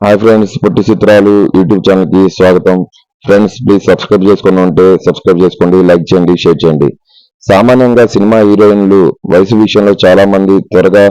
Hi friends పుట్టి చిత్రాలు YouTube ఛానల్కి స్వాగతం. ఫ్రెండ్స్ ప్లీజ్ సబ్స్క్రైబ్ చేసుకుని ఉంటే సబ్స్క్రైబ్ చేసుకోండి లైక్ చేయండి షేర్ చేయండి. సామాన్యంగా సినిమా హీరోయిన్లు వయసు విషయంలో చాలా మంది త్వరగా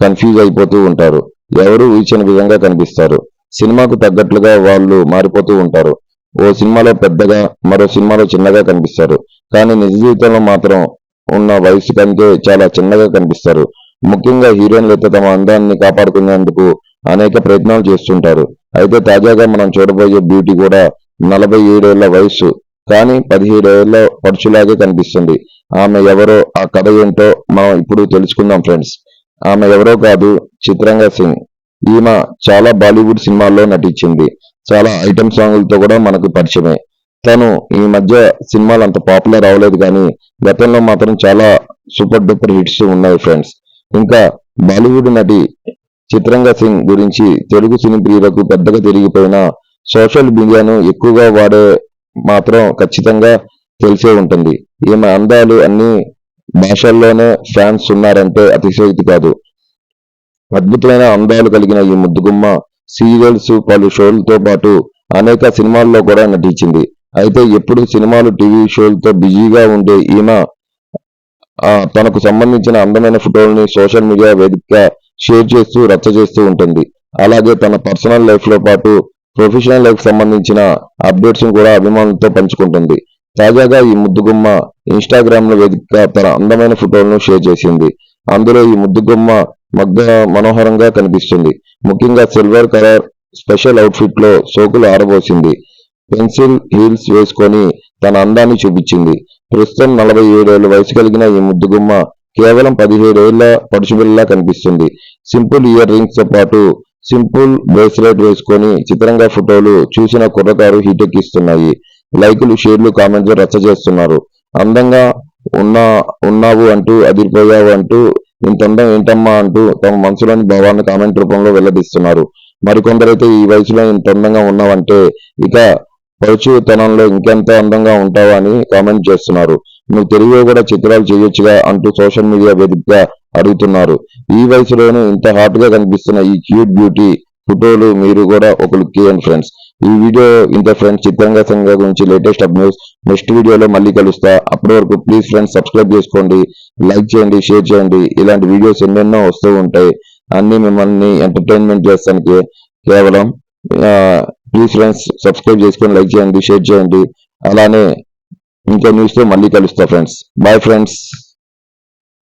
కన్ఫ్యూజ్ అయిపోతూ ఉంటారు. ఎవరు ఊహించని విధంగా కనిపిస్తారు. సినిమాకు తగ్గట్లుగా వాళ్ళు మారిపోతూ ఉంటారు. ఓ సినిమాలో పెద్దగా మరో సినిమాలో చిన్నగా కనిపిస్తారు. కానీ నిజ జీవితంలో మాత్రం ఉన్న వయసు కంటే చాలా చిన్నగా కనిపిస్తారు. ముఖ్యంగా హీరోయిన్లు అయితే తమ అందాన్ని కాపాడుకునేందుకు అనేక ప్రయత్నాలు చేస్తుంటారు. అయితే తాజాగా మనం చూడబోయే బ్యూటీ కూడా నలభై ఏడేళ్ళ వయసు కానీ పదిహేడేళ్ళ పడుచులాగే కనిపిస్తుంది. ఆమె ఎవరో ఆ కథ ఏంటో మనం ఇప్పుడు తెలుసుకుందాం ఫ్రెండ్స్. ఆమె ఎవరో కాదు చిత్రంగా సింగ్. ఈమె చాలా బాలీవుడ్ సినిమాల్లో నటించింది. చాలా ఐటమ్ సాంగులతో కూడా మనకు పరిచయమే. తను ఈ మధ్య సినిమాలు అంత పాపులర్ అవ్వలేదు కానీ గతంలో మాత్రం చాలా సూపర్ డూపర్ హిట్స్ ఉన్నాయి ఫ్రెండ్స్. ఇంకా బాలీవుడ్ నటి చిత్రంగా సింగ్ గురించి తెలుగు సినీ ప్రియులకు పెద్దగా తిరిగిపోయిన సోషల్ మీడియాను ఎక్కువగా వాడే మాత్రం ఖచ్చితంగా తెలిసే ఉంటుంది. ఈమె అందాలు అన్ని భాషల్లోనే ఫ్యాన్స్ ఉన్నారంటే అతిశయోక్తి కాదు. అద్భుతమైన అందాలు కలిగిన ఈ ముద్దుగుమ్మ సీరియల్స్ పలు షోలతో పాటు అనేక సినిమాల్లో కూడా నటించింది. అయితే ఎప్పుడు సినిమాలు టీవీ షోలతో బిజీగా ఉండే ఈమె తనకు సంబంధించిన అందమైన ఫోటోల్ని సోషల్ మీడియా వేదికగా షేర్ చేస్తూ రచ్చ చేస్తూ ఉంటుంది. అలాగే తన పర్సనల్ లైఫ్లో పాటు ప్రొఫెషనల్ లైఫ్ సంబంధించిన అప్డేట్స్ కూడా అభిమానులతో పంచుకుంటుంది. తాజాగా ఈ ముద్దుగుమ్మ ఇన్స్టాగ్రామ్లో వేదికగా తన అందమైన ఫోటోలను షేర్ చేసింది. అందులో ఈ ముద్దుగుమ్మ మగ్గ మనోహరంగా కనిపిస్తుంది. ముఖ్యంగా సిల్వర్ కలర్ స్పెషల్ అవుట్ఫిట్లో సోకులు ఆరబోసింది. పెన్సిల్ హీల్స్ వేసుకొని తన అందాన్ని చూపించింది. ప్రస్తుతం నలభై ఏడేళ్ళ వయసు కలిగిన ఈ ముద్దుగుమ్మ కేవలం పదిహేడేళ్ళ పడుచుబిల్లలా కనిపిస్తుంది. సింపుల్ ఇయర్ రింగ్స్తో పాటు సింపుల్ బ్రేస్లెట్ వేసుకొని చిత్రంగా ఫోటోలు చూసిన కుర్రకారు హీటెక్కిస్తున్నాయి. లైకులు షేర్లు కామెంట్లు రచ్చ చేస్తున్నారు. అందంగా ఉన్నా ఉన్నావు అంటూ అదిరిపోయావు అంటూ ఇంత అందం ఏంటమ్మా? అంటూ తమ మనసులోని భావాన్ని కామెంట్ రూపంలో వెల్లడిస్తున్నారు. మరికొందరైతే ఈ వయసులో ఇంత అందంగా ఉన్నావంటే ఇక పరుచుతనంలో ఇంకెంత అందంగా ఉంటావా? అని కామెంట్ చేస్తున్నారు. నువ్వు తెలుగులో కూడా చిత్రాలు చేయొచ్చుగా అంటూ సోషల్ మీడియా వేదికగా అడుగుతున్నారు. ఈ వయసులోనూ ఇంత హాట్గా కనిపిస్తున్న ఈ క్యూట్ బ్యూటీ ఫోటోలు మీరు కూడా ఒక లుక్ ఇవ్వండి ఫ్రెండ్స్. ఈ వీడియో ఇంత ఫ్రెండ్స్ చిత్రంగా సంఘ గురించి లేటెస్ట్ అప్ న్యూస్ నెక్స్ట్ వీడియోలో మళ్ళీ కలుస్తా. అప్పటి వరకు ప్లీజ్ ఫ్రెండ్స్ సబ్స్క్రైబ్ చేసుకోండి లైక్ చేయండి షేర్ చేయండి. ఇలాంటి వీడియోస్ ఎన్నెన్నో వస్తూ ఉంటాయి. అన్ని మిమ్మల్ని ఎంటర్టైన్మెంట్ చేస్తానికి కేవలం ప్లీజ్ ఫ్రెండ్స్ సబ్స్క్రైబ్ చేసుకొని లైక్ చేయండి షేర్ చేయండి. అలానే ఇంకో న్యూస్తో మళ్ళీ కలుస్తా ఫ్రెండ్స్ బాయ్ ఫ్రెండ్స్